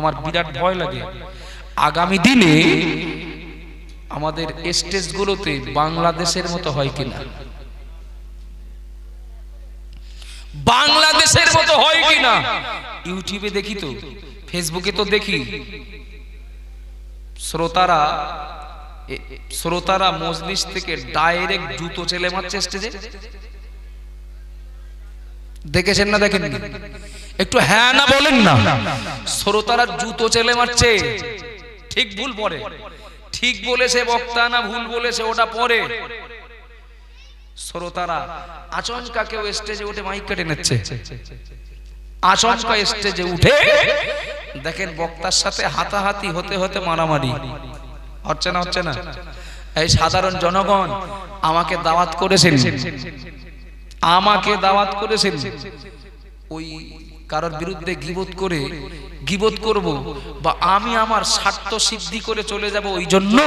আমার বিরাট ভয় লাগে। আগামী দিনে আমাদের স্টেজগুলোতে বাংলাদেশের মতো হয় কিনা? বাংলাদেশের মতো হয় কিনা? ইউটিউবে দেখি তো, ফেসবুকে তো দেখি। শ্রোতারা শ্রোতারা মজলিস থেকে ডাইরেক্ট জুতো চেলে মারছে স্টেজে। দেখেছেন না দেখেন একটু হ্যাঁ না বলেন না। শ্রোতারা জুতো চেলে মারছে। ঠিক ভুল পরে। ঠিক বলেছে বক্তা না ভুল বলেছে ওটা পরে। শ্রোতারা আচমকা কেউ স্টেজে উঠে মাইক কেটে নিচ্ছে। আচমকা স্টেজে উঠে দেখেন বক্তার সাথে হাতাহাতি হতে হতে মারামারি। হচ্ছে না হচ্ছে না? এই সাধারণ জনগণ আমাকে দাওয়াত করেছেন। আমাকে দাওয়াত করেছেন। ওই কারোর বিরুদ্ধে গিবত করে গিবত করব বা আমি আমার স্বার্থ সিদ্ধি করে চলে যাব ওই জন্য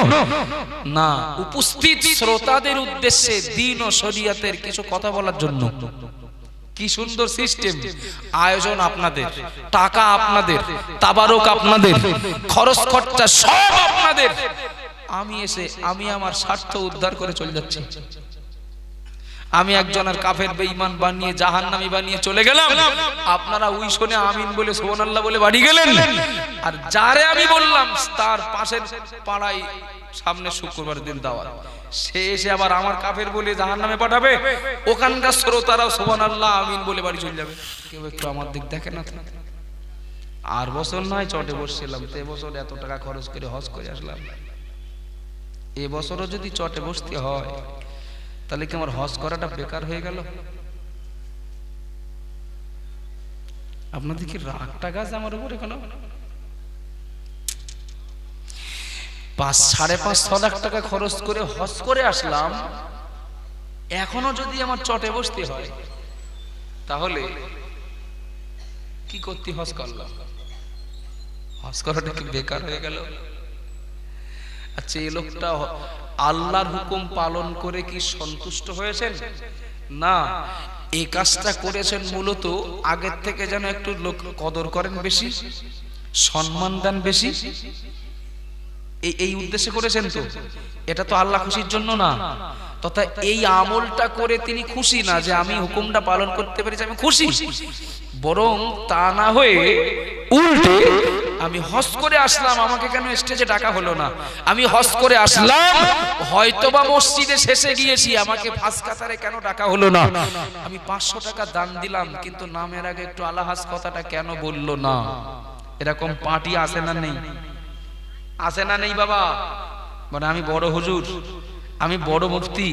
না উপস্থিত শ্রোতাদের উদ্দেশ্যে দিন ও শরিয়াতের কিছু কথা বলার জন্য। কি সুন্দর সিস্টেম আয়োজন আপনাদের টাকা আপনাদের তাবারক আপনাদের খরচ খরচা সব আপনাদের। আমি এসে আমি আমার স্বার্থ উদ্ধার করে চলে যাচ্ছি। আমি একজনের কাফের বেঈমান বানিয়ে জাহান্নামী বানিয়ে চলে গেলাম। আপনারা ওই শুনে আমিন বলে সুবহানাল্লাহ বলে বাড়ি গেলেন। আর যারে আমি বললাম, তার পাশের পাড়ায় সামনে শুক্রবার দিন দাওয়াত। সে এসে আবার আমার কাফের বলে জাহান্নামে পাঠাবে। ওখানকার শ্রোতারাও সুবহানাল্লাহ আমিন বলে বাড়ি চলে যাবে। কেউ একটু আমার দিক দেখে না? আর বছর নয়, চটে বসছিলাম। তো এবছর এত টাকা খরচ করে হজ করে আসলাম। এবছরও যদি চটে বসতে হয় তাহলে কি আমার হজ করাটা বেকার হয়ে গেল? আপনাদের কি রাগটা গাছ আমার উপরে কেন পাঁচ, সাড়ে পাঁচ, ছ লাখ টাকা খরচ করে হজ করে আসলাম। এখনও যদি আমার চটে বসতে হয়, তাহলে কি করতে হজ করলাম? হজ করাটা কি বেকার হয়ে গেল? আচ্ছা এই লোকটা আল্লাহর হুকুম পালন করে কি সন্তুষ্ট হয়েছেন? না। এই কাজটা করেছেন মূলত আগের থেকে যেন একটু লোক কদর করেন বেশি, সম্মান দেন বেশি। এই এই উদ্দেশ্যে করেছেন তো। এটা তো আল্লাহ খুশির জন্য না। তথা এই আমলটা করে তিনি খুশি না যে আমি হুকুমটা পালন করতে পেরেছি, আমি খুশি। বরং তা না হয়ে উল্টে আমি হজ করে আসলাম, আমাকে কেন স্টেজে ডাকা হলো না? আমি হজ করে আসলাম, হয়তোবা মসজিদে শেষে গিয়েছি, আমাকে ফাঁস কাতারে কেন ডাকা হলো না? আমি পাঁচশো টাকা দান দিলাম, কিন্তু নামের আগে একটু আলাহাস কথাটা কেন বলল না? এরকম পার্টি আসে না নেই? আছে না নেই বাবা? মানে আমি বড় হুজুর, আমি বড় মুফতি,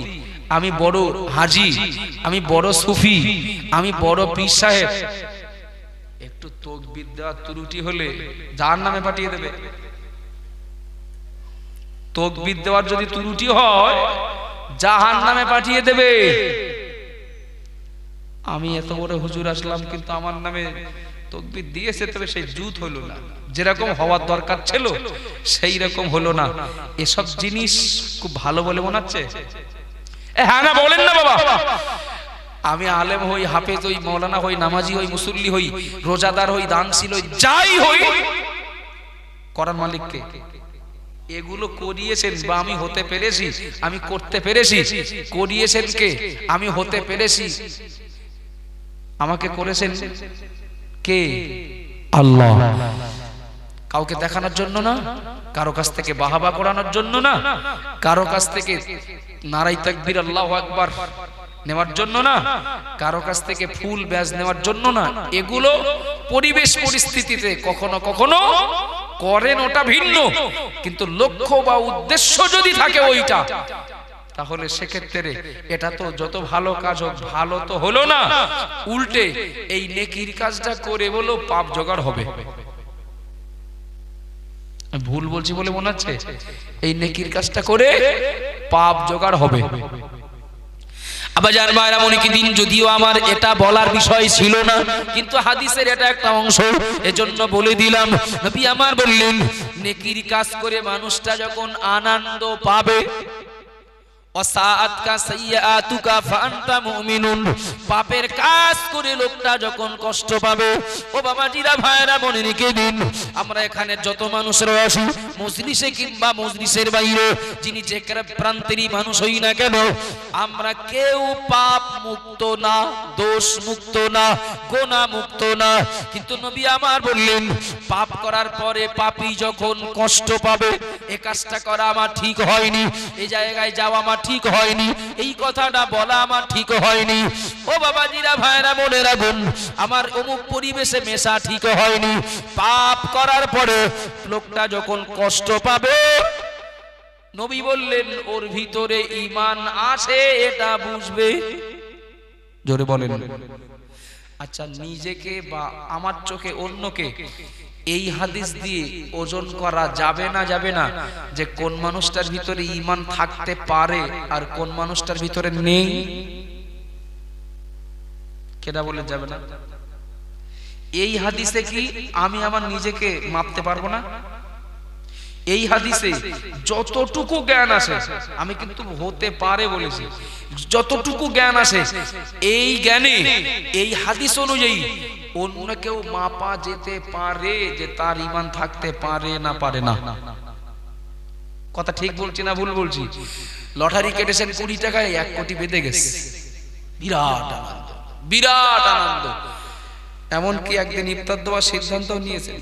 আমি বড় হাজি, আমি বড় সুফি, আমি বড় পীর সাহেব একটু তকবির দেওয়ার ত্রুটি হলে যার নামে পাঠিয়ে দেবে। তকবির দেওয়ার যদি ত্রুটি হয় জাহান নামে পাঠিয়ে দেবে। আমি এত বড় হুজুর আসলাম, কিন্তু আমার নামে তকবির দিয়েছে, তবে সেই জুত হলো না। যেরকম হওয়ার দরকার ছিল, সেই রকম হলো না। এসব জিনিস খুব ভালো বলে মনে হচ্ছে? হ্যাঁ না, বলেন না বাবা। আমি আলেম হই, হাফেজ হই, মৌলানা হই, নামাজি হই, মুসল্লি হই, রোজাদার হই, দানশীল হই, যাই হই। করার মালিককে, এগুলো করিয়েছেন বা আমি হতে পেরেছি, আমি করতে পেরেছি। করিয়েছেন কে? আমি হতে পেরেছি। আমাকে করেছেন কে? আল্লাহ। কাউকে দেখানোর জন্য না, কারও কাছ থেকে বাহাবা করানোর জন্য না, কারও কাছ থেকে নারাই তাকবীর, আল্লাহ আকবার। নেওয়ার জন্য না। কারও কাছ থেকে ফুল, ব্যাজ নেওয়ার জন্য না। এগুলো পরিবেশ পরিস্থিতিতে কখনো কখনো করেন, ওটা ভিন্ন। কিন্তু লক্ষ্য বা উদ্দেশ্য যদি থাকে ওইটা, তাহলে সেক্ষেত্রে এটা তো যত ভালো কাজ হোক, ভালো তো হলো না। উল্টে এই নেকির কাজটা করে বলো পাপ জোগাড় হবে। ভুল বলছি বলে মনে হচ্ছে? এই নেকির কাজটা করে পাপ জোগাড় হবে। আবার যার মায়েরা মনে দিন যদিও আমার এটা বলার বিষয় ছিল না, কিন্তু হাদিসের এটা একটা অংশ, এজন্য বলে দিলাম, নবী আমার বললেন, নেকির কাজ করে মানুষটা যখন আনন্দ পাবে পাপের কাজ করে লোকটা যখন কষ্ট পাবে, ও বাবা জিরা ভাইরা মনে রেখে দিন। আমরা এখানে যত মানুষ রয়েছি, মজলিসে কিংবা মজলিসের বাইরে, যিনি যে প্রান্তেরই মানুষ হই না কেন, আমরা কেউ পাপ মুক্ত না, দোষ মুক্ত না, গোনা মুক্ত না। কিন্তু নবী আমার বললেন, পাপ করার পরে পাপী যখন কষ্ট পাবে, এ কাজটা করা আমার ঠিক হয়নি এই জায়গায় যাওয়া আমার ঠিক হয়নি। এই কথাটা বলা আমার ঠিক হয়নি। ও বাবাজিরা ভাইরা মনে রাখুন, আমার অমুক পরিবেশে মেশা ঠিক হয়নি। পাপ করার পরে লোকটা যখন কষ্ট পাবে, নবী বললেন, ওর ভিতরে ইমান আছে এটা বুঝবে। জোরে বলেন। আচ্ছা নিজেকে বা আমার চোখে অন্যকে এই হাদিস দিয়ে ওজন করা যাবে না যাবে না, যে কোন মানুষটার ভিতরে ইমান থাকতে পারে আর কোন মানুষটার ভিতরে নেই? কেটা বলে যাবে না? এই হাদিসে কি আমি আমার নিজেকে মাপতে পারব না? এই হাদিসে যতটুকু জ্ঞান আসে আমি কিন্তু হতে পারে বলেছি, যতটুকু জ্ঞান আসে এই জ্ঞানে, এই হাদিস অনুযায়ী অন্য কেউ মাপা যেতে পারে যে তার ইমান থাকতে পারে না পারে না। কথা ঠিক বলছি না ভুল বলছি? লটারি কেটেছেন কুড়ি টাকায় এক কোটি বেঁধে গেছে। বিরাট আনন্দ বিরাট আনন্দ। এমনকি একদিন ইফতার দেওয়ার সিদ্ধান্ত নিয়েছেন।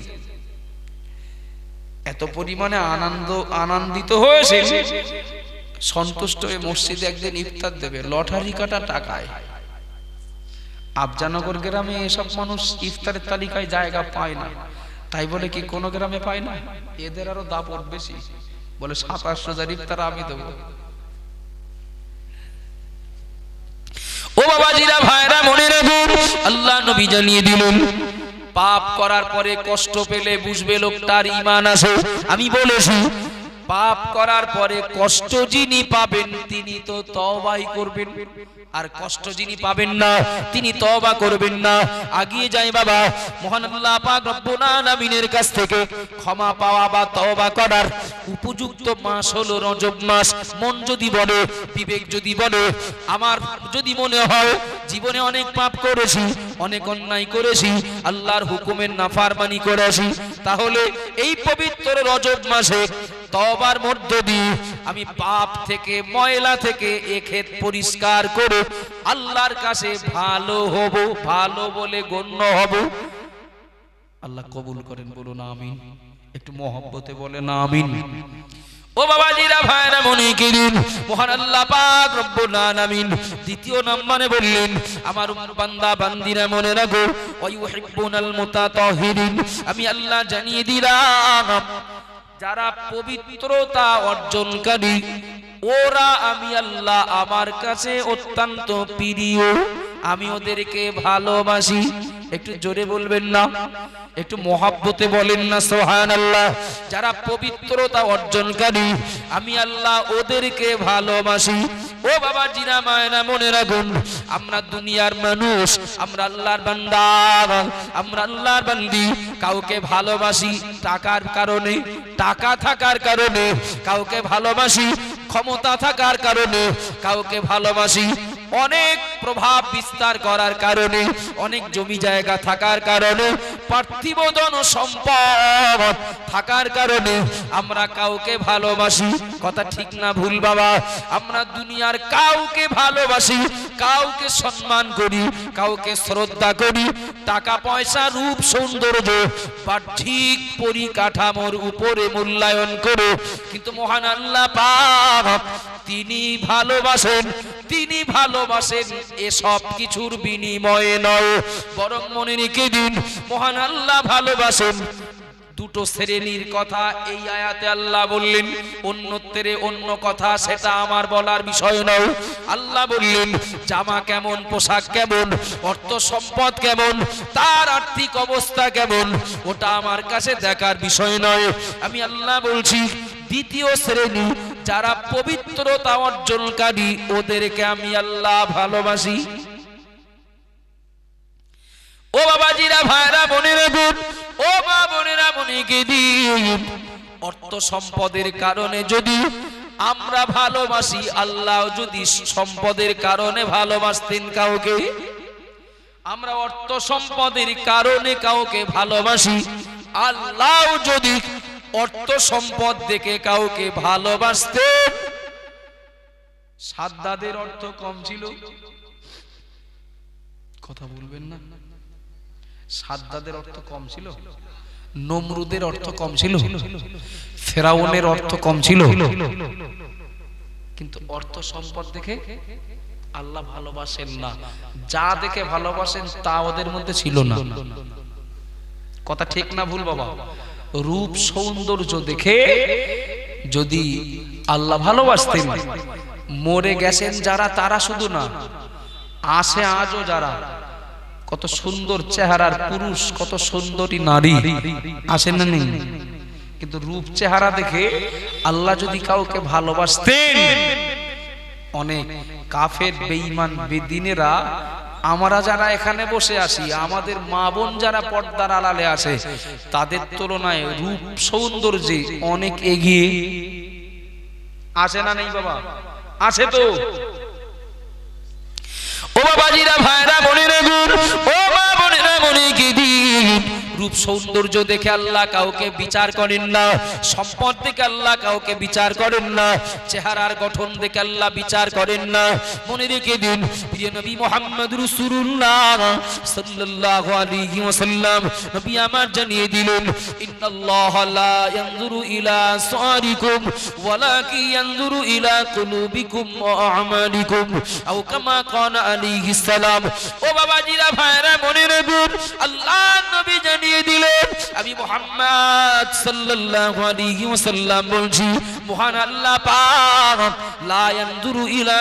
এত পরিমাণে আনন্দ, আনন্দিত হয়েছে সন্তুষ্ট হয়ে মসজিদে একদিন ইফতার দেবে। লটারি কাটা টাকায়। আফজানগর গ্রামে এসব মানুষ ইফতারের তালিকায় জায়গা পায় না। তাই বলে কি কোন গ্রামে পায় না? এদের আরও দাপট বেশি। বলে, সাতাশ হাজার ইফতার আমি দেবো। ও বাবাজিরা, ভাইরা, মনে রাখুন, আল্লাহ নবী জানিয়ে দিলেন পাপ করার পরে কষ্ট পেলে বুঝবে লোকটার ইমান আছে। আমি বলেছি, পাপ করার পরে কষ্ট যিনি পাবেন, তিনি তো তবাই করবেন। আর কষ্ট যিনি পাবেন না, তিনি তবা করবেন না। আগিয়ে যাই বাবা, মহান কাছ থেকে ক্ষমা পাওয়া বা তওবা করার উপযুক্ত মাস হলো রজব মাস। মন যদি বলে, বিবেক যদি বলে, আমার যদি মনে হয়, জীবনে অনেক পাপ করেছি, অনেক অন্যায় করেছি, আল্লাহর হুকুমের নাফারমানি করেছি, তাহলে এই পবিত্র রজব মাসে তবার মধ্য দিয়ে আমি পাপ থেকে, ময়লা থেকে এক্ষেত পরিষ্কার করে আল্লাহর কাছে ভালো হব, ভালো বলে গণ্য হব। আল্লাহ কবুল করেন আমিন। একটু মহব্বতে আমিন। ও বাবাজিরা, ভাইরা মনে কিরিন মহান আল্লাহ পাক দ্বিতীয় বললেন, আমার বান্দা, বান্দিরা, মনে রাখো, ওয়াইউহিব্বুনাল মুতাতাহিরিন। আমি আল্লাহ জানিয়ে দিলাম, যারা পবিত্রতা অর্জনকারী ওরা আমি আল্লাহ আমার কাছে অত্যন্ত প্রিয়। আমি ওদেরকে ভালোবাসি। একটু জোরে বলবেন না? একটু মহাব্বতে বলেন না সোহান আল্লাহ যারা পবিত্রতা অর্জনকারী, আমি আল্লাহ ওদেরকে ভালোবাসি। ও বাবা জিনা মায়না মনে রাখুন, আমরা দুনিয়ার মানুষ, আমরা আল্লাহর বান্দা, আমরা আল্লাহর বান্দি। কাউকে ভালোবাসি টাকার কারণে, টাকা থাকার কারণে, কাউকে ভালোবাসি ক্ষমতা থাকার কারণে কাউকে ভালোবাসি। অনেক প্রভাব বিস্তার করার কারণে, অনেক জমি জায়গা থাকার কারণে, পার্থিব জন সম্পদ থাকার কারণে আমরা কাউকে ভালোবাসি। কথা ঠিক না ভুল বাবা। আমরা দুনিয়ার কাউকে ভালোবাসি, কাউকে সম্মান করি, কাউকে শ্রদ্ধা করি। টাকা পয়সা রূপ, সৌন্দর্য বা ঠিক পরিকাঠামোর উপরে মূল্যায়ন করে, কিন্তু মহান আল্লাহ পাক তিনি ভালোবাসেন, তিনি ভালোবাসেন, এসব কিছুর বিনিময়ে নয়। বরং মনে রেখে দিন, মহান আল্লাহ ভালোবাসেন। দুটো শ্রেণির কথা এই আয়াতে আল্লাহ বললেন, অন্যত্রে অন্য কথা সেটা আমার বলার বিষয় নয়। আল্লাহ বললেন, জামা কেমন, পোশাক কেমন, অর্থ সম্পদ কেমন, তার আর্থিক অবস্থা কেমন, ওটা আমার কাছে দেখার বিষয় নয়। আমি আল্লাহ বলছি, দ্বিতীয় শ্রেণি যারা পবিত্রতা অর্জনকারী, ওদেরকে আমি আল্লাহ ভালোবাসি। ও বাবাজিরা ভাইরা মনে রাখুন ও মা বোনেরা মনে দিন। অর্থ সম্পদের কারণে যদি আমরা ভালোবাসি, আল্লাহ যদি সম্পদের কারণে ভালোবাসতেন কাউকে, আমরা অর্থ সম্পদের কারণে কাউকে ভালোবাসি, আল্লাহ যদি অর্থ সম্পদ দেখে কাউকে ভালোবাসতেন সাদ্দাদের অর্থ কম ছিল। কথা বলবেন না। সাদ্দাদের অর্থ কম ছিল। নমরুদের অর্থ কম ছিল। ফেরাউনের অর্থ কম ছিল। কিন্তু অর্থ সম্পদ দেখে আল্লাহ ভালোবাসেন না। যা দেখে ভালোবাসেন তা ওদের মধ্যে ছিল না। কথা ঠিক না ভুল বাবা? রূপ সৌন্দর্য দেখে যদি আল্লাহ ভালোবাসতেন, মরে গেছেন যারা, তারা শুধু না, আসে আজও যারা। কত সুন্দর চেহারার পুরুষ, কত সুন্দরী নারী আসেন না নেই। কিন্তু রূপ চেহারা দেখে আল্লাহ যদি কাউকে ভালোবাসতেন, অনেক কাফের, বেঈমান, বেদিনেরা আমরা যারা এখানে বসে আছি, আমাদের মা বোন যারা পর্দার আড়ালে আছে, তাদের তুলনায় রূপ সৌন্দর্যে অনেক এগিয়ে আছে না নেই বাবা? আছে তো। ও বাবাজিরা, ভাইরা, বোনেরা গুণ ও মা বোনেরা মনে কি দিন রূপ সৌন্দর্য দেখে আল্লাহ কাউকে বিচার করেন না, সম্পদ দেখে আল্লাহ কাউকে বিচার করেন না, চেহারার গঠন দেখে আল্লাহ বিচার করেন না। মনে রেখে দিন, প্রিয় নবী মোহাম্মদ রাসূলুল্লাহ সাল্লাল্লাহু আলাইহি ওয়াসাল্লাম, নবী আমার জানিয়ে দিলেন, ইন্নাল্লাহ লা ইয়ানজুরু ইলা সারিকুম ওয়ালাকি ইয়ানজুরু ইলা কুলুবিকুম ওয়া আমালিকুম। আও কামা কানা আলাইহি সালাম। ও বাবাজিরা ভাইরা মনে রাখুন আল্লাহ নবী জানিয়ে দিলেন। আমি মুহাম্মদ সাল্লাল্লাহু আলাইহি ওয়াসাল্লাম বলছি, মহান আল্লাহ পাক, লা ইলা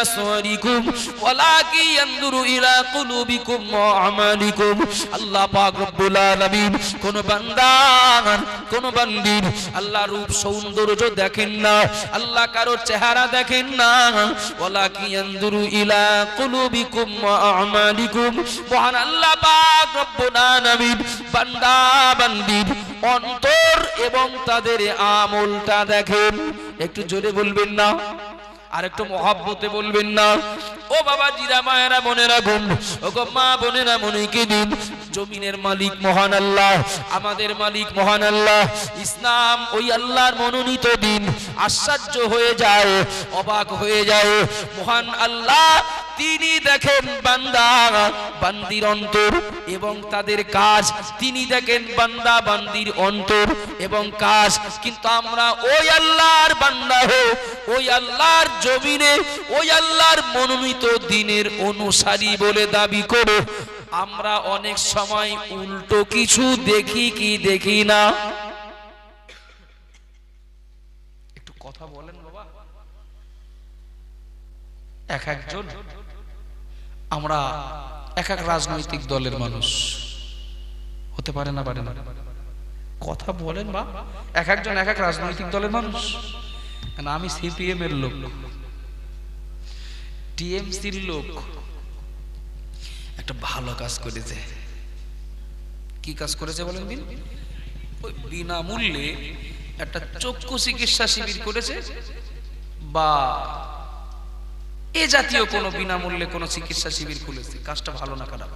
ইলা কুলুবিকুম ওয়া আমালিকুম। আল্লাহ পাক রব্বুল আলামিন, কোন বান্দা, কোন আল্লাহ রূপ সৌন্দর্য দেখেন না, আল্লাহ কারও চেহারা দেখেন না। ওয়ালাকি ইয়ানজুরু ইলা কুলুবিকুম ওয়া আমালিকুম। মহান আল্লাহ পাক রব্বুল আলামিন, বান্দা অন্তর এবং তাদের আমলটা দেখেন। একটু জোরে বলবেন না আর একটু মহাব্বতে বলবেন না। ও বাবা জিরা মায়েরা মনে রাখুন ও গো মা, বোনেরা মনে কে দিন। জমিনের মালিক মহান আল্লাহ, আমাদের মালিক মহান আল্লাহ। ইসলাম ওই আল্লাহর মনোনীত দিন। আশ্চর্য হয়ে যায়, অবাক হয়ে যায়। মহান আল্লাহ তিনি দেখেন বান্দা, বান্দির অন্তর এবং তাদের কাজ। তিনি দেখেন বান্দা, বান্দির অন্তর এবং কাজ। কিন্তু আমরা ওই আল্লাহর বান্দা হো ওই আল্লাহর জমিনে, ওই আল্লাহর মনোনীত দিনের অনুসারী বলে দাবি করো আমরা অনেক সময় উল্টো কিছু দেখি কি দেখি না। একটু কথা বলেন বাবা। এক একজন। আমরা এক এক রাজনৈতিক দলের মানুষ। হতে পারে না পারে না। কথা বলেন বা, এক একজন এক এক রাজনৈতিক দলের মানুষ। আমি সিপিএম এর লোক টিএমসির লোক। একটা ভালো কাজ করেছে। কি কাজ করেছে বলেন দিন? ওই বিনামূল্যে একটা চক্ষু চিকিৎসা শিবির করেছে বা এ জাতীয় কোনো বিনামূল্যে কোনো চিকিৎসা শিবির খুলেছে। কাজটা ভালো না খারাপ?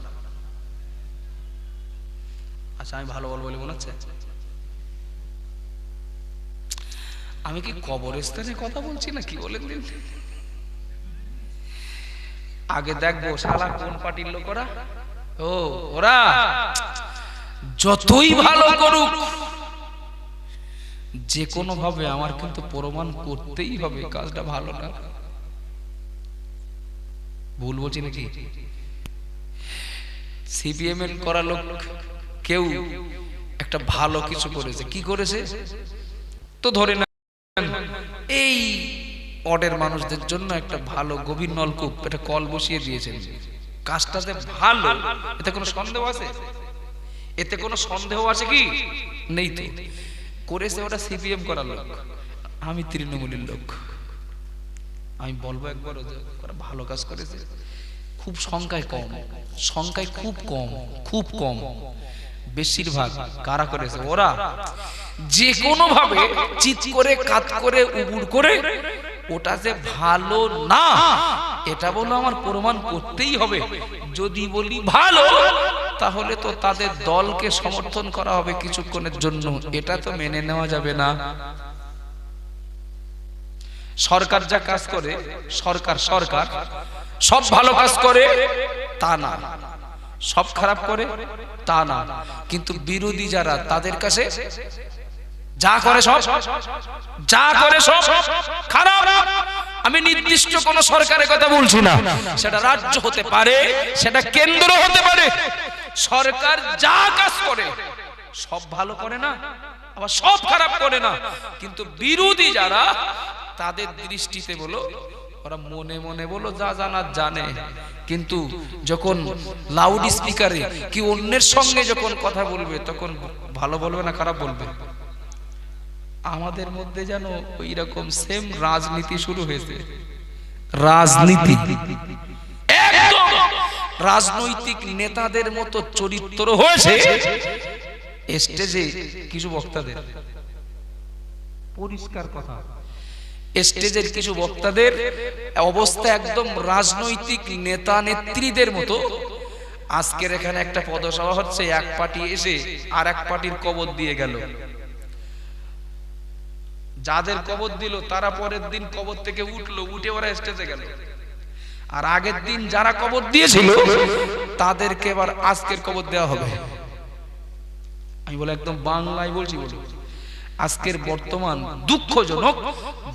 আচ্ছা আমি ভালো বলব বলে মনে হচ্ছে? আমি কি কবরস্থানে কথা বলছি না কি বলেন দিন? আগে দেখব শালা কোন পার্টির লোক ওরা। ও, ওরা যতই ভালো করুক, যে কোনো ভাবে আমার কিন্তু প্রমাণ করতেই হবে কাজটা ভালো না। ভুল বলছি নাকি? সিপিএম এর করা লোক কেউ একটা ভালো কিছু করেছে। কি করেছে? তো ধরে না এই অডের মানুষদের জন্য একটা ভালো গভীর নলকূপ একটা কল বসিয়ে দিয়েছেন। কাজটা যে ভালো এতে কোনো সন্দেহ আছে? এতে কোনো সন্দেহ আছে কি? নেই তো। করেছে ওটা সিপিএম করার লোক। আমি তৃণমূলের লোক। আমি বলব একবার ভালো কাজ করেছে খুব সংখ্যায় কম, সংখ্যায় খুব কম খুব কম। বেশিরভাগ কারা করেছে ওরা যে কোনো ভাবে চিৎ করে, কাত করে, উবুর করে, ওটা যে ভালো না, এটা বলো আমার প্রমাণ করতেই হবে। যদি বলি ভালো, তাহলে তো তাদের দলকে সমর্থন করা হবে কিছুক্ষণের জন্য। এটা তো মেনে নেওয়া যাবে না। সরকার যা কাজ করে, সরকার সরকার, সব ভালো কাজ করে, তা না। সব খারাপ করে, তা না। কিন্তু বিরোধী যারা, তাদের কাছে যা করে সব, যা করে সব খারাপ। আমি নির্দিষ্ট কোন সরকারের কথা বলছি না। সেটা রাজ্য হতে পারে, সেটা কেন্দ্র হতে পারে। সরকার যা কাজ করে, সব ভালো করে না, আবার সব খারাপ করে না। কিন্তু বিরোধী যারা তাদের দৃষ্টিতে বলো, ওরা মনে মনে বলো, যা জানার জানে। কিন্তু যখন লাউড স্পিকারে কি অন্যের সঙ্গে যখন কথা বলবে, তখন ভালো বলবে না খারাপ বলবে? আমাদের মধ্যে যেন ওই রকম সেম রাজনীতি শুরু হয়েছে। রাজনীতি। রাজনৈতিক নেতাদের মতো চরিত্র হয়েছে স্টেজে কিছু বক্তাদের। পরিষ্কার কথা। স্টেজের কিছু বক্তাদের অবস্থা একদম রাজনৈতিক নেতা নেত্রীদের মতো। আজকের এখানে একটা পদসভা হচ্ছে, এক পার্টি এসে আর এক পার্টির কবর দিয়ে গেল। যাদের কবর দিল, তারা পরের দিন কবর থেকে উঠল, উঠে ওরা স্টেজে গেল। আর আগের দিন যারা কবর দিয়েছিল, তাদেরকে এবার আজকের কবর দেওয়া হবে। আমি বলে একদম বাংলায় বলছি বলি আজকের বর্তমান দুঃখজনক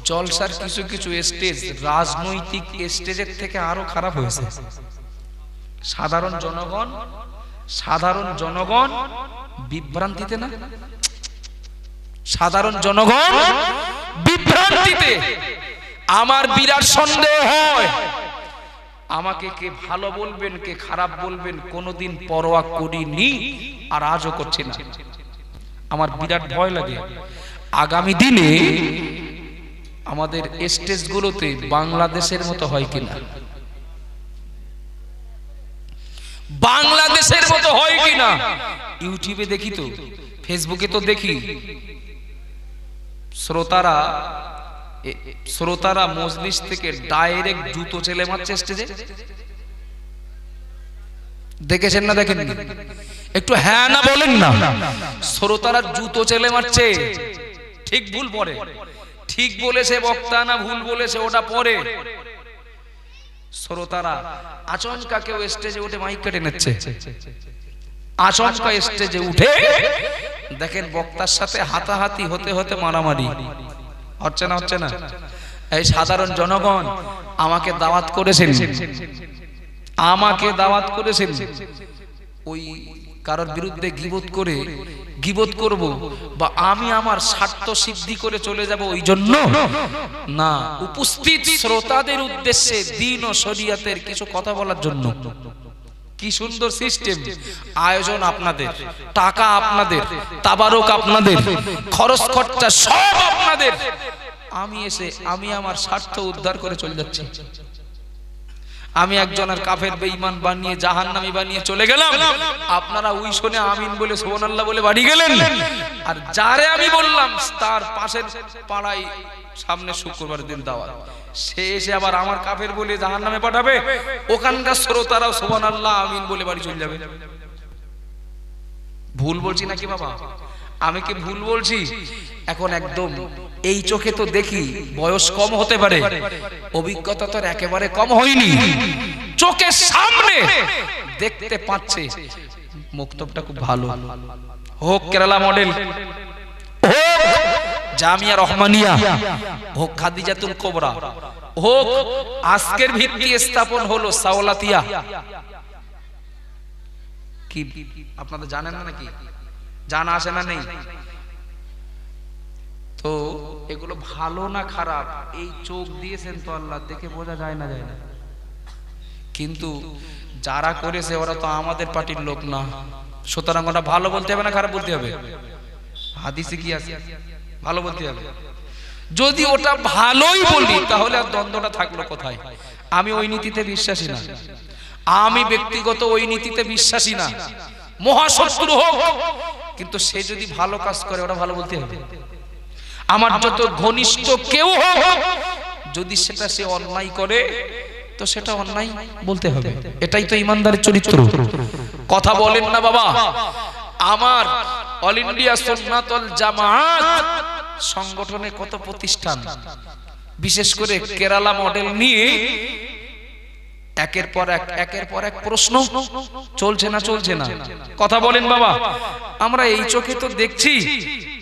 জলসার কিছু কিছু স্টেজ রাজনৈতিক স্টেজের থেকে আরও খারাপ হয়েছে। সাধারণ জনগণ সাধারণ জনগণ বিভ্রান্তিতে না? সাধারণ জনগণ বিভ্রান্তিতে। আমার বিরাট সন্দেহ হয়। আমাকে কে ভালো বলবেন, কে খারাপ বলবেন, কোনোদিন পরোয়া করিনি আর আজও করছি না। আমার বিরাট ভয় লাগে। আগামী দিনে আমাদের স্টেজগুলোতে বাংলাদেশের মতো হয় কিনা? বাংলাদেশের মতো হয় কিনা? ইউটিউবে দেখি তো, ফেসবুকে তো দেখি। শ্রোতারা শ্রোতারা মজলিস থেকে ডাইরেক্ট জুতো চেলে মারছে স্টেজে। দেখেছেন না দেখেন একটু হ্যাঁ না বলেন না। শ্রোতারা জুতো চেলে মারছে। ঠিক ভুল পরে। ঠিক বলেছে বক্তা না ভুল বলেছে ওটা পরে। শ্রোতারা, আচমকা কেউ স্টেজে উঠে মাইক কেটে নিচ্ছে। আচমকা স্টেজে উঠে দেখেন বক্তার সাথে হাতাহাতি হতে হতে মারামারি। হচ্ছে না হচ্ছে না? এই সাধারণ জনগণ আমাকে দাওয়াত করেছেন। আমাকে দাওয়াত করেছেন। ওই কারোর বিরুদ্ধে গিবোধ করে গিবত করব বা আমি আমার স্বার্থ সিদ্ধি করে চলে যাব ওই জন্য না, উপস্থিত শ্রোতাদের উদ্দেশ্যে দিন ও শরিয়াতের কিছু কথা বলার জন্য। কি সুন্দর সিস্টেম। আয়োজন আপনাদের, টাকা আপনাদের, তাবারক আপনাদের, খরচ খরচা সব আপনাদের। আমি এসে, আমি আমার স্বার্থ উদ্ধার করে চলে যাচ্ছি। আমি একজনের কাফের বেঈমান বানিয়ে জাহান্নামী বানিয়ে চলে গেলাম। আপনারা ওই শুনে আমিন বলে সুবহানাল্লাহ বলে বাড়ি গেলেন। আর যারে আমি বললাম, তার পাশের পাড়ায় সামনে শুক্রবার দিন দাওয়াত। সে এসে আবার আমার কাফের বলে জাহান্নামে পাঠাবে। ওখানকার শ্রোতারাও সুবহানাল্লাহ আমিন বলে বাড়ি চলে যাবে। ভুল বলছি নাকি বাবা? আমি কি ভুল বলছি? এখন একদম এই চোখে তো দেখি বয়স কম হতে পারে। অভিজ্ঞতা তো একেবারে কম হয়নি। চোখের সামনে দেখতে পাচ্ছে। মুক্তবটা খুব ভালো। হোক কেরালা মডেল। হোক জামিয়া রহমানিয়া। হোক খাদিজাতুল কোবরা। হোক আজকের ভিত্তি স্থাপন হলো সাওলাতিয়া। কি আপনাদের জানেন না নাকি? জানা আসে না নেই? তো এগুলো ভালো না খারাপ? এই চোখ দিয়েছেন তো আল্লাহ, দেখে বোঝা যায় না যায় না। কিন্তু যারা করেছে, ওরা তো আমাদের পার্টির লোক না। সুতরাং ওটা ভালো বলতে হবে না, খারাপ বলতে হবে? হাদিসে কি আছে? ভালো বলতে হবে। যদি ওটা ভালোই বলি, তাহলে আর দ্বন্দ্বটা থাকল কোথায়? আমি ওই নীতিতে বিশ্বাসী না। আমি ব্যক্তিগত ওই নীতিতে বিশ্বাসী না। মহাশত্রু হোক, কিন্তু সে যদি ভালো কাজ করে ওটা ভালো বলতে হবে। আমার যত ঘনিষ্ঠ কেউ হোক যদি সেটা সে অন্যায় করে তো সেটা অন্যায় বলতে হবে। এটাই তো ইমানদারের চরিত্র। কথা বলেন না বাবা। আমার অল ইন্ডিয়া সুন্নাতল জামাত সংগঠনে কত প্রতিষ্ঠান? বিশেষ করে কেরালা মডেল নিয়ে একের পর এক একের পর এক প্রশ্ন। চলছে না চলছে না কথা বলেন বাবা। আমরা এই চোখে তো দেখছি।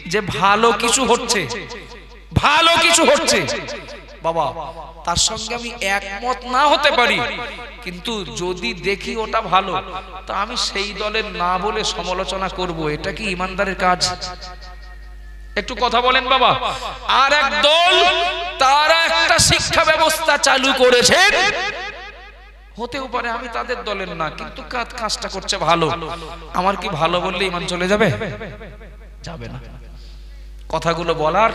যে ভালো কিছু হচ্ছে। ভালো কিছু হচ্ছে। বাবা, তার সঙ্গে আমি একমত না হতে পারি। কিন্তু যদি দেখি ওটা ভালো, তা আমি সেই দলের না বলে সমালোচনা করব। এটা কি ইমানদারের কাজ? একটু কথা বলেন বাবা। আর এক দল, তারা একটা শিক্ষা ব্যবস্থা চালু করেছে। হতেও পারে আমি তাদের দলের না, কিন্তু কাজ, কাজটা করছে ভালো। আমার কি ভালো বললে ইমান চলে যাবে? যাবে না। কথাগুলো বলার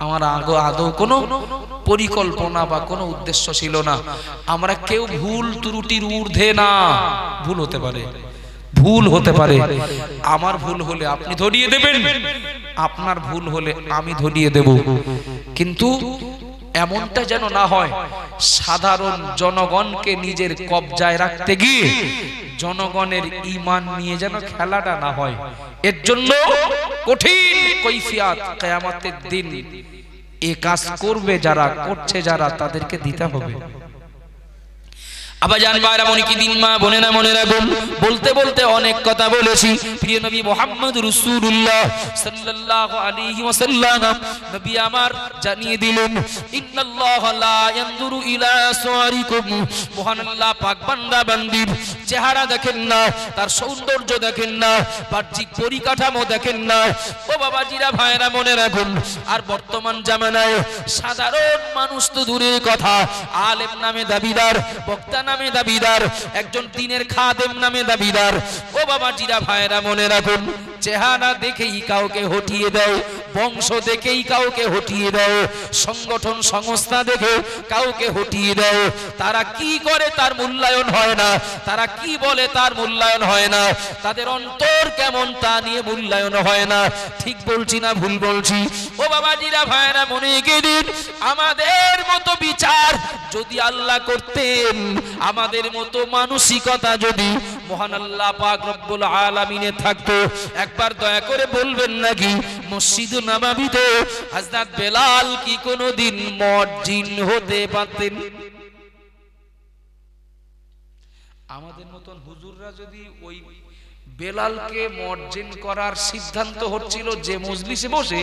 আমার আগে আদৌ কোনো পরিকল্পনা বা কোনো উদ্দেশ্য ছিল না। আমরা কেউ ভুল ত্রুটির ঊর্ধ্বে না। ভুল হতে পারে। ভুল হতে পারে। আমার ভুল হলে আপনি ধরিয়ে দেবেন। আপনার ভুল হলে আমি ধরিয়ে দেব। কিন্তু এমনটা যেন না হয়, সাধারণ জনগণকে নিজের কবজায় রাখতে গিয়ে জনগণের ইমান নিয়ে যেন খেলাটা না হয়। এর জন্য কঠিন কৈফিয়াত কেয়ামতের দিন এ কাজ করবে যারা, করছে যারা, তাদেরকে দিতে হবে। আবার জান ভাইরা মনে কি দিন মা বনে না মনে রাখুন বলতে বলতে অনেক কথা বলেছি। প্রিয় নবী মোহাম্মদ রসুল্লাহ নবী আমার জানিয়ে দিলেন, ইন্নাল্লাহ লা ইলা মহান আল্লাহ, পাক বান্দা, বান্দির চেহারা দেখেন না, তার সৌন্দর্য দেখেন না, বাহ্যিক পরিকাঠামো দেখেন না। ও বাবাজিরা ভাইরা মনে রাখুন আর বর্তমান জামানায় সাধারণ মানুষ তো দূরের কথা, আলেম নামে দাবিদার, বক্তা নামে দাবিদার, একজন দিনের খাদেম নামে দাবিদার। ও বাবা, জিরা ভাইরা মনে রাখুন, চেহারা দেখেই কাউকে হটিয়ে দাও, বংশ দেখেই কাউকে হটিয়ে দাও, সংগঠন, সংস্থা দেখে কাউকে হটিয়ে দাও। তারা কি করে তার মূল্যায়ন হয় না? তারা কি বলে তার মূল্যায়ন হয় না? তাদের অন্তর কেমন তা নিয়ে মূল্যায়ন হয় না? ঠিক বলছি না ভুল বলছি? ও বাবাজিরা ভাইরা মনে গিয়ে দিন, আমাদের মতো বিচার যদি আল্লাহ করতেন আমাদের মতো মানসিকতা যদি মহান আল্লাহ পাক রব্বুল আলামিনে থাকতো, একবার দয়া করে বলবেন নাকি, মসজিদ নাবাবিতে হযরত বেলাল কি কোনোদিন মজ্জিন হতে পারতেন? আমাদের মতন হুজুররা যদি ওই বেলালকে মর্জিন করার সিদ্ধান্ত হচ্ছিল যে মজলিসে বসে,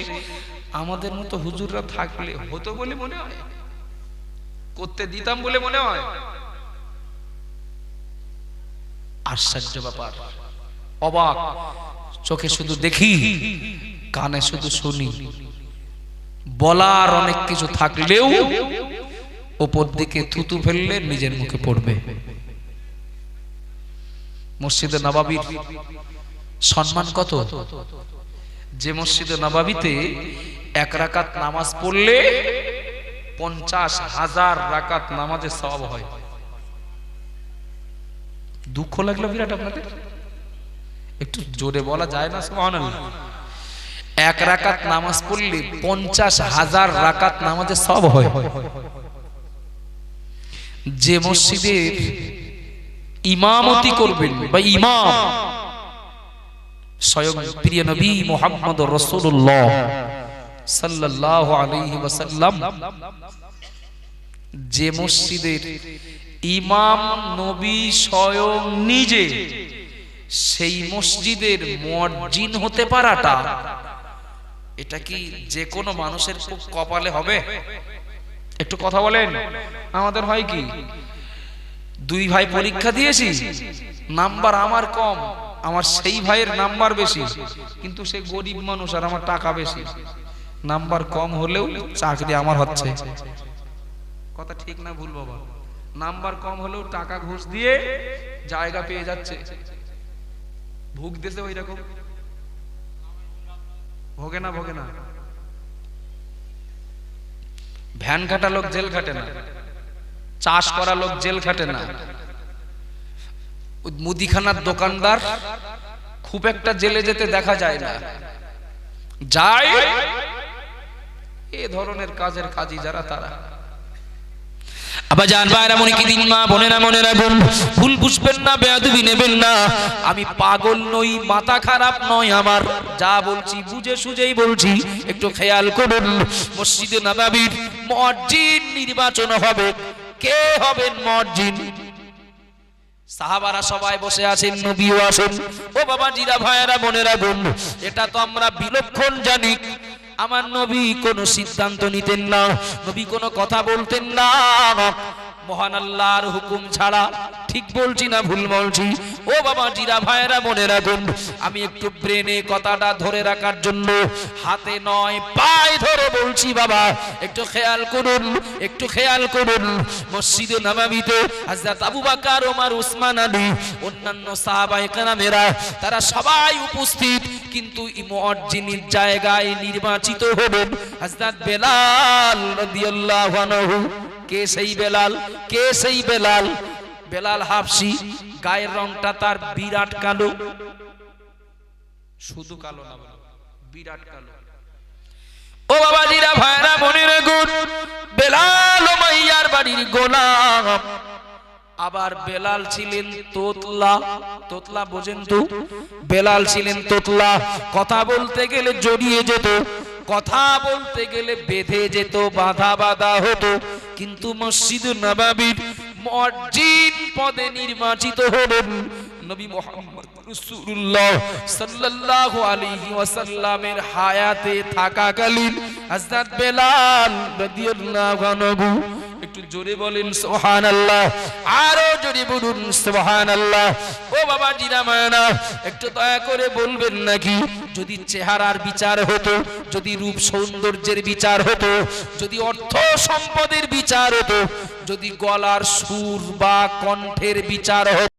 আমাদের মতো হুজুররা থাকলে হতো বলে মনে হয়? করতে দিতাম বলে মনে হয়? আশ্চর্য ব্যাপার। অবাক। চোখে শুধু দেখি, কানে শুধু শুনি। বলার অনেক কিছু থাকলেও ওপর দিকে থুতু ফেললে নিজের মুখে পড়বে। মসজিদে নবাবির সম্মান কত? যে মসজিদে নবাবিতে এক রাকাত নামাজ পড়লে পঞ্চাশ হাজার রাকাত নামাজের সব হয়। দুঃখ লাগল বিরাট আপনাদের? একটু জোরে বলা যায় না এক রাকাত নামাজ পড়লে পঞ্চাশ হাজার রাকাত নামাজে সব হয়। যে মসজিদের ইমামতি করবেন বা ইমাম, স্বয়ং প্রিয় নবী মোহাম্মদ রসুল্লাহ সাল্লাল্লাহু আলাইহি ওয়াসাল্লাম, যে মসজিদের ইমাম নবী স্বয়ং নিজে সেই মসজিদের মর্জিন হতে পারাটা, এটা কি যে কোনো মানুষের খুব কপালে হবে? একটু কথা বলেন। আমাদের হয় কি, দুই ভাই পরীক্ষা দিয়েছি, নাম্বার আমার কম, আমার সেই ভাইয়ের নাম্বার বেশি, কিন্তু সে গরিব মানুষ আর আমার টাকা বেশি। নাম্বার কম হলেও চাকরি আমার হচ্ছে। কথা ঠিক না ভুল বাবা? নাম্বার কম হলেও টাকা ঘুষ দিয়ে জায়গা পেয়ে যাচ্ছে। ভুগ দেশে ওই রকম ভোগে না ভোগে না। ভ্যান কাটা লোক জেল খাটে না। চাষ করা লোক জেল খাটে না। মুদিখানার দোকানদার খুব একটা জেলে যেতে দেখা যায় না। যায় এ ধরনের কাজের কাজী যারা তারা। আবার জান ভাইরা মনে কি দিন মা, বোনেরা মনে রাখুন, ভুল বুঝবেন না, বেয়াদবি নেবেন না। আমি পাগল নই, মাথা খারাপ নয় আমার। যা বলছি, বুঝে সুঝেই বলছি, একটু খেয়াল করুন, মসজিদে নাবাবির মসজিদ নির্বাচন হবে। কে হবেন মসজিদ সাহাবারা সবাই বসে আছেন, নবীও আছেন ও বাবা জিরা ভাইয়েরা বোনেরা বোন এটা তো আমরা বিলক্ষণ জানি। আমার নবী কোনো সিদ্ধান্ত নিতেন না নবী কোনো কথা বলতেন না। মহান আল্লাহর হুকুম ছাড়া ঠিক বলছি না ভুল বলছি? ও বাবা জিরা ভাইয়েরা, মনে রাখুন, আমি একটু ব্রেনে কথাটা ধরে রাখার জন্য হাতে নয়, পায়ে ধরে বলছি বাবা। একটু খেয়াল করুন, একটু খেয়াল করুন। মসজিদে নামাবিতে হযরত আবু বকর, ওমর, উসমান আলী, অন্যান্য সাহাবায়ে কেরামেরা, তারা সবাই উপস্থিত, কিন্তু মুয়াজ্জিনের জায়গায় নির্বাচিত হবেন হযরত বেলাল রাদিয়াল্লাহু আনহু। কে সেই বেলাল? কে সেই বেলাল? বেলাল হাফসি, গায়ের রংটা তার বিরাট কালো। শুধু কালো না বিরাট কালো। ও বাবাজিরা ভাইরা মনে রাখুন বেলাল মাইয়ার বাড়ির গোলাম। আবার বেলাল ছিলেন তোতলা। তোতলা বোঝেন তো? বেলাল ছিলেন তোতলা। কথা বলতে গেলে জড়িয়ে যেত। কথা বলতে গেলে বেঁধে যেত, বাধা বাধা হতো। কিন্তু মসজিদ নবাবির মসজিদ পদে নির্বাচিত হলেন নবী মোহাম্মদ। রাসূলুল্লাহ সাল্লাল্লাহু আলাইহি ওয়াসাল্লামের হায়াতে থাকাকালীন হযরত বেলাল রাদিয়াল্লাহু আনহু একটু জোরে বলেন, সুবহানাল্লাহ। আরও জোরে বলুন, সুবহানাল্লাহ। ও বাবা একটু দয়া করে বলবেন নাকি? যদি চেহারার বিচার হতো, যদি রূপ সৌন্দর্যের বিচার হতো, যদি অর্থ সম্পদের বিচার হতো, যদি গলার সুর বা কণ্ঠের বিচার হতো